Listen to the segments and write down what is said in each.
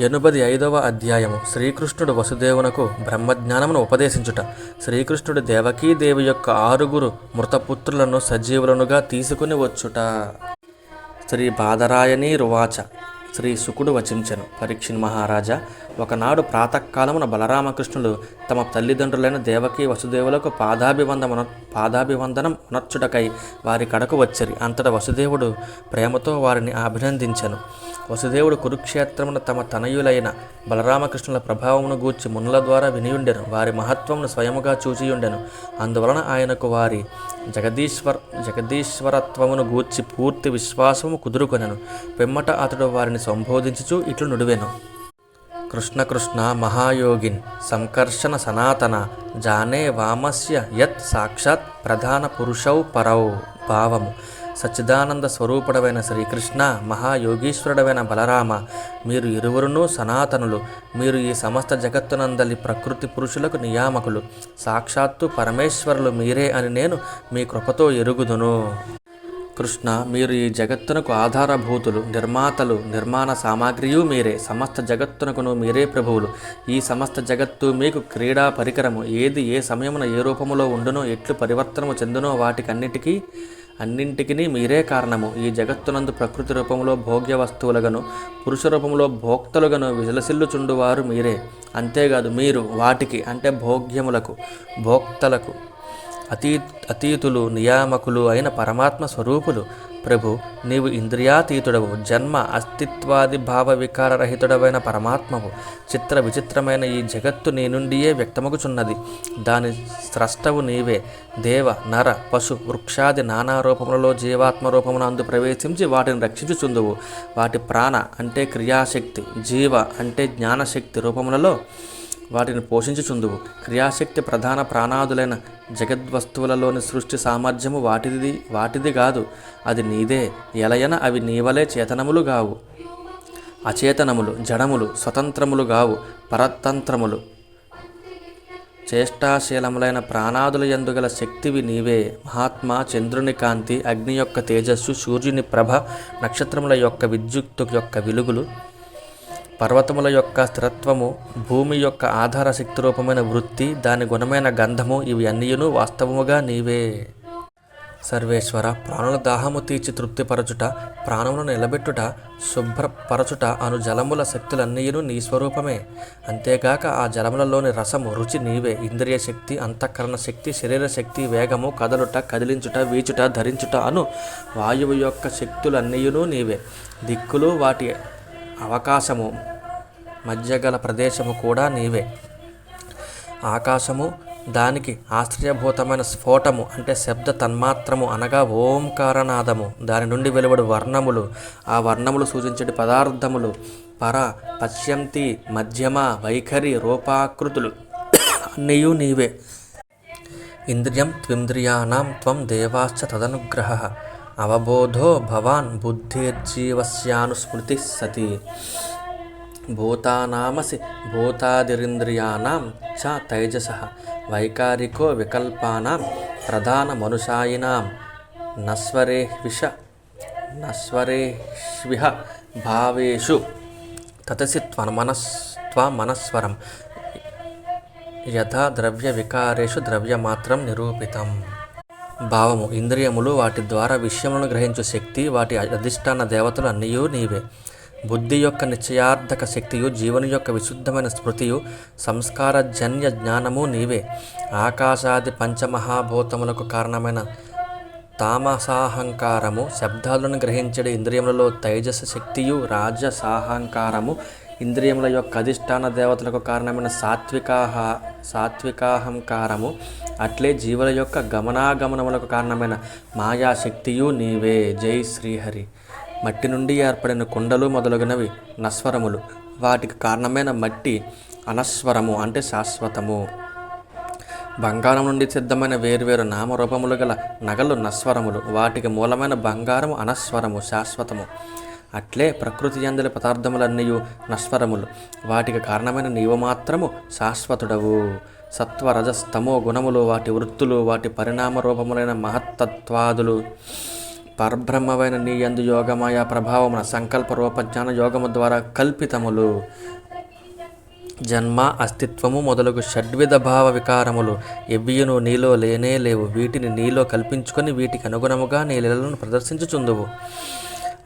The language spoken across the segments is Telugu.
ఎనుబది ఐదవ అధ్యాయము. శ్రీకృష్ణుడు వసుదేవునకు బ్రహ్మజ్ఞానమును ఉపదేశించుట. శ్రీకృష్ణుడు దేవకీదేవి యొక్క ఆరుగురు మృతపుత్రులను సజీవులనుగా తీసుకుని వచ్చుట. శ్రీ బాదరాయని రువాచ. శ్రీ శుకుడు వచించెను. పరీక్షిన్ మహారాజా ఒకనాడు ప్రాతకాలమున బలరామకృష్ణులు తమ తల్లిదండ్రులైన దేవకి వసుదేవులకు పాదాభివందన పాదాభివందనం ఉనర్చుటకై వారి కడకు వచ్చిరి. అంతట వసుదేవుడు ప్రేమతో వారిని అభినందించెను. వసుదేవుడు కురుక్షేత్రమున తమ తనయులైన బలరామకృష్ణుల ప్రభావమును గూర్చి మునుల ద్వారా వినియుండెను. వారి మహత్వమును స్వయముగా చూచియుండెను. అందువలన ఆయనకు వారి జగదీశ్వర్ జగదీశ్వరత్వమును గూర్చి పూర్తి విశ్వాసము కుదురుకొనెను. పిమ్మట అతడు వారిని సంబోధించుచు ఇట్లు నుడివెను. కృష్ణ కృష్ణ మహాయోగిన్ సంకర్షణ సనాతన జానే వామస్య యత్ సాక్షాత్ ప్రధాన పురుషౌ పరౌ భావము. సచ్చిదానంద స్వరూపుడవైన శ్రీకృష్ణ మహాయోగీశ్వరుడవైన బలరామ మీరు ఇరువురును సనాతనులు. మీరు ఈ సమస్త జగత్తునందలి ప్రకృతి పురుషులకు నియామకులు. సాక్షాత్తు పరమేశ్వరులు మీరే అని నేను మీ కృపతో ఎరుగుదును. కృష్ణ మీరు ఈ జగత్తునకు ఆధారభూతులు నిర్మాతలు నిర్మాణ సామాగ్రియు మీరే సమస్త జగత్తునకును మీరే ప్రభువులు. ఈ సమస్త జగత్తు మీకు క్రీడా పరికరము. ఏది ఏ సమయమున ఏ రూపములో ఉండునో ఎట్లు పరివర్తనము చెందునో వాటికన్నిటికీ అన్నింటికి మీరే కారణము. ఈ జగత్తునందు ప్రకృతి రూపంలో భోగ్య వస్తువులుగను పురుష రూపంలో భోక్తలుగను విజలసిల్లుచుండువారు మీరే. అంతేకాదు మీరు వాటికి అంటే భోగ్యములకు భోక్తలకు అతీ అతీతులు నియామకులు అయిన పరమాత్మ స్వరూపులు. ప్రభు నీవు ఇంద్రియాతీతుడవు జన్మ అస్తిత్వాది భావ వికారరహితుడవైన పరమాత్మవు. చిత్ర విచిత్రమైన ఈ జగత్తు నీ నుండియే వ్యక్తమగుచున్నది. దాని స్రష్టవు నీవే. దేవ నర పశు వృక్షాది నానా రూపములలో జీవాత్మ రూపమున అందు ప్రవేశించి వాటిని రక్షించుచుందువు. వాటి ప్రాణ అంటే క్రియాశక్తి జీవ అంటే జ్ఞానశక్తి రూపములలో వాటిని పోషించుచుందువు. క్రియాశక్తి ప్రధాన ప్రాణాదులైన జగద్వస్తువులలోని సృష్టి సామర్థ్యము వాటిది వాటిది కాదు. అది నీదే. ఎలయన అవి నీవలే చేతనములు గావు. అచేతనములు జడములు స్వతంత్రములు గావు. పరతంత్రములు. చేష్టాశీలములైన ప్రాణాదుల ఎందుగల శక్తివి నీవే. మహాత్మా చంద్రుని కాంతి అగ్ని యొక్క తేజస్సు సూర్యుని ప్రభ నక్షత్రముల యొక్క విద్యుత్తు యొక్క వెలుగులు. పర్వతముల యొక్క స్థిరత్వము భూమి యొక్క ఆధార శక్తి రూపమైన వృత్తి దాని గుణమైన గంధము ఇవి అన్నియును వాస్తవముగా నీవే. సర్వేశ్వర ప్రాణుల దాహము తీర్చి తృప్తిపరచుట ప్రాణములను నిలబెట్టుట శుభ్రపరచుట అను జలముల శక్తులన్నీయును నీ స్వరూపమే. అంతేగాక ఆ జలములలోని రసము రుచి నీవే. ఇంద్రియ శక్తి అంతఃకరణ శక్తి శరీర శక్తి వేగము కదలుట కదిలించుట వీచుట ధరించుట అను వాయువు యొక్క శక్తులన్నీయును నీవే. దిక్కులు వాటి అవకాశము మధ్యగల ప్రదేశము కూడా నీవే. ఆకాశము దానికి ఆశ్చర్యభూతమైన స్ఫోటము అంటే శబ్ద తన్మాత్రము అనగా ఓంకారనాదము. దాని నుండి వెలువడు వర్ణములు. ఆ వర్ణములు సూచించే పదార్థములు. పర పశ్యంతి మధ్యమ వైఖరి రూపాకృతులు. అన్నీయు నీవే. ఇంద్రియం త్వింద్రియాణం త్వం దేవాశ్చ తదనుగ్రహ. అవబోధో భవాన్ బుద్ధిర్జీవస్యానుస్మృతి సతి. భూతానామసి భూతాదిరింద్రియాణం చ తైజస వైకారికో వికల్పానాం ప్రధాన మనుషాయినాం నస్వరేహ్విష నస్వరేష్విహ భావేషు తతసి త్వమనస్త్వమనస్వరం యథా ద్రవ్య వికారేషు ద్రవ్యమాత్రం నిరూపితం. భావము. ఇంద్రియములు వాటి ద్వారా విషయములను గ్రహించు శక్తి వాటి అధిష్టాన దేవతలు అన్నయూ నీవే. బుద్ధి యొక్క నిశ్చయార్థక శక్తియు జీవని యొక్క విశుద్ధమైన స్మృతియు సంస్కారజన్య జ్ఞానము నీవే. ఆకాశాది పంచమహాభూతములకు కారణమైన తామసాహంకారము శబ్దాలను గ్రహించడి ఇంద్రియములలో తైజస శక్తియు రాజసాహంకారము ఇంద్రియముల యొక్క అధిష్టాన దేవతలకు కారణమైన సాత్వికాహ సాత్వికాహంకారము అట్లే జీవుల యొక్క గమనాగమనములకు కారణమైన మాయాశక్తియు నీవే. జై శ్రీహరి. మట్టి నుండి ఏర్పడిన కుండలు మొదలగునవి నస్వరములు వాటికి కారణమైన మట్టి అనస్వరము అంటే శాశ్వతము. బంగారం నుండి సిద్ధమైన వేర్వేరు నామరూపములు గల నగలు నస్వరములు వాటికి మూలమైన బంగారము అనస్వరము శాశ్వతము. అట్లే ప్రకృతి అందలి పదార్థములన్నీ నస్వరములు వాటికి కారణమైన నీవు మాత్రము శాశ్వతుడవు. సత్వ రజస్తమో గుణములు వాటి వృత్తులు వాటి పరిణామ రూపములైన మహత్తత్వాదులు. పరబ్రహ్మమైన నీ యందు యోగమాయ ప్రభావమున సంకల్ప రూపజ్ఞాన యోగము ద్వారా కల్పితములు. జన్మ అస్తిత్వము మొదలగు షడ్విధ భావ వికారములు ఎవ్వియును నీలో లేనే లేవు. వీటిని నీలో కల్పించుకొని వీటికి అనుగుణముగా నీ లీలలను ప్రదర్శించుచుందువు.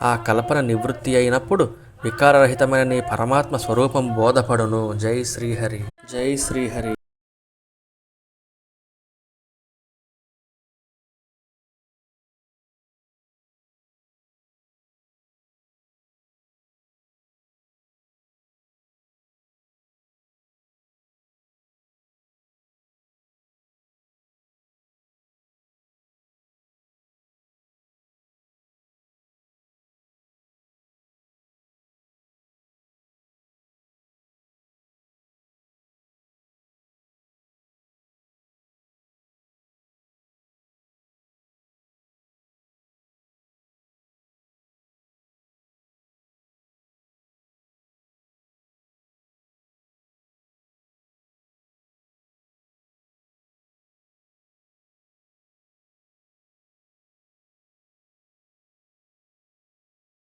ఆ కల్పన నివృత్తి అయినప్పుడు వికారరహితమైన నీ పరమాత్మ స్వరూపం బోధపడును. జై శ్రీహరి. జై శ్రీహరి.